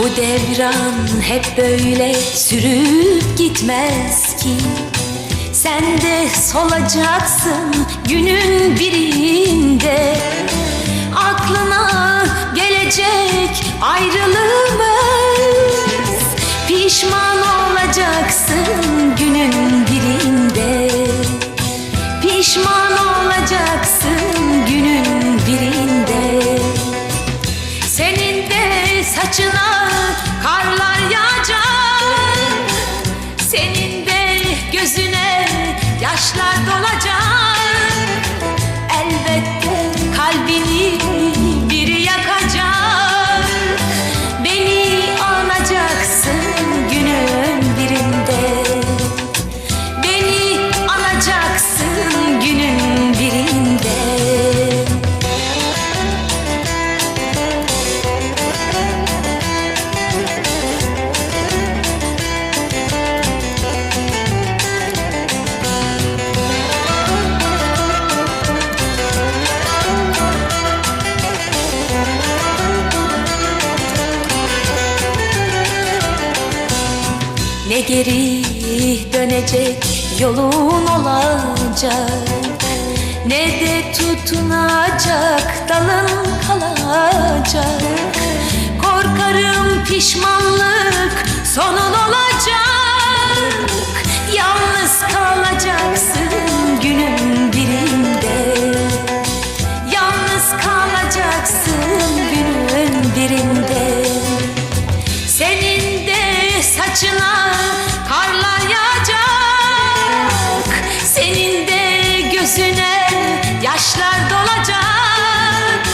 Devran hep böyle sürüp gitmez ki. Sen de solacaksın günün birinde. Aklına gelecek ayrılığımız alacaksın günün geri dönecek yolun olacak. Ne de tutunacak dalın kalacak. Korkarım pişmanlık Yüzüne yaşlar dolacak.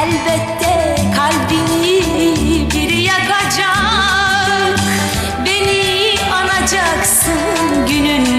Elbette kalbini biri yakacak. Beni anacaksın günün